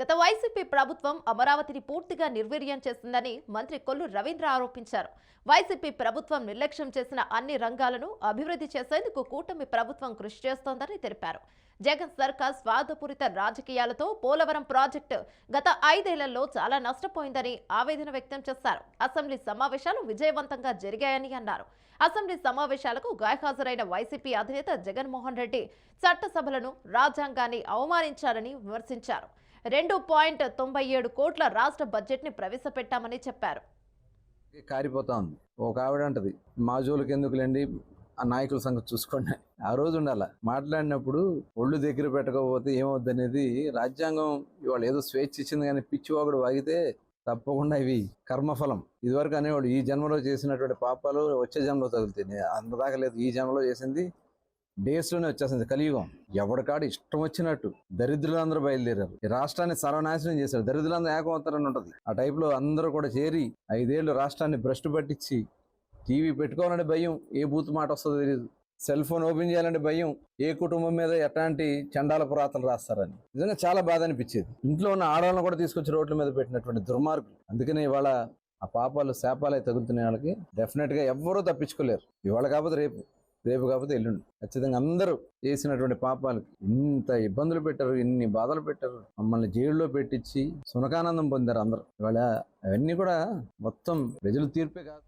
గత వైసీపీ ప్రభుత్వం అమరావతిని పూర్తిగా నిర్వీర్యం చేసిందని మంత్రి కొల్లు రవీంద్ర ఆరోపించారు. వైసీపీ ప్రభుత్వం నిర్లక్ష్యం చేసిన అన్ని రంగాలను అభివృద్ధి చేసేందుకు కూటమి ప్రభుత్వం కృషి చేస్తోందని తెలిపారు. జగన్ సర్కార్ స్వార్థపూరిత రాజకీయాలతో పోలవరం ప్రాజెక్టు గత ఐదేళ్ళలో చాలా నష్టపోయిందని ఆవేదన వ్యక్తం చేశారు. అసెంబ్లీ సమావేశాలు విజయవంతంగా జరిగాయని అన్నారు. అసెంబ్లీ సమావేశాలకు గైహాజరైన వైసీపీ అధినేత జగన్మోహన్ రెడ్డి చట్టసభలను రాజ్యాంగాన్ని అవమానించారని విమర్శించారు. రెండు పాయింట్ తొంభై ఏడు కోట్ల రాష్ట్ర బడ్జెట్ని ప్రవేశపెట్టామని చెప్పారు. కారిపోతా ఉంది. ఒక ఆవిడ అంటది మా ఎందుకులేండి ఆ నాయకుల సంగతి చూసుకోండి ఆ రోజు ఉండాల మాట్లాడినప్పుడు ఒళ్ళు దగ్గర పెట్టకపోతే ఏమవుద్ది అనేది రాజ్యాంగం ఇవాళ ఏదో స్వేచ్ఛ ఇచ్చింది కానీ పిచ్చివాగుడు వాగితే తప్పకుండా ఇవి కర్మఫలం. ఇదివరకు అనేవాడు ఈ జన్మలో చేసినటువంటి పాపాలు వచ్చే జన్మలో తగులుతాయి. అంతదాకా లేదు ఈ జన్మలో చేసింది డేస్లోనే వచ్చేసింది కలియుగం. ఎవడికాడు ఇష్టం వచ్చినట్టు దరిద్రులందరూ బయలుదేరారు. ఈ రాష్ట్రాన్ని సర్వనాశనం చేశారు. దరిద్రులందరూ ఏకమవుతారని ఉంటుంది. ఆ టైప్లో అందరూ కూడా చేరి ఐదేళ్ళు రాష్ట్రాన్ని భ్రష్టు పట్టించి టీవీ పెట్టుకోవాలంటే భయం ఏ బూత్ మాట వస్తుందో తెలియదు సెల్ ఫోన్ ఓపెన్ చేయాలంటే భయం ఏ కుటుంబం మీద ఎట్లాంటి చండాల పురాతలు రాస్తారని. నిజంగా చాలా బాధ అనిపించేది. ఇంట్లో ఉన్న ఆడవాళ్ళని కూడా తీసుకొచ్చి రోడ్ల మీద పెట్టినటువంటి దుర్మార్గులు. అందుకనే ఇవాళ ఆ పాపాలు శాపాలే తగులుతున్న వాళ్ళకి. డెఫినెట్గా ఎవ్వరూ తప్పించుకోలేరు. ఇవాళ కాకపోతే రేపు రేపు కాకపోతే ఎల్లుండి. ఖచ్చితంగా అందరూ చేసినటువంటి పాపాలకి ఇంత ఇబ్బందులు పెట్టారు ఇన్ని బాధలు పెట్టారు. మమ్మల్ని జైల్లో పెట్టించి సునకానందం పొందారు అందరూ. ఇవాళ అవన్నీ కూడా మొత్తం ప్రజలు తీర్పే కాదు.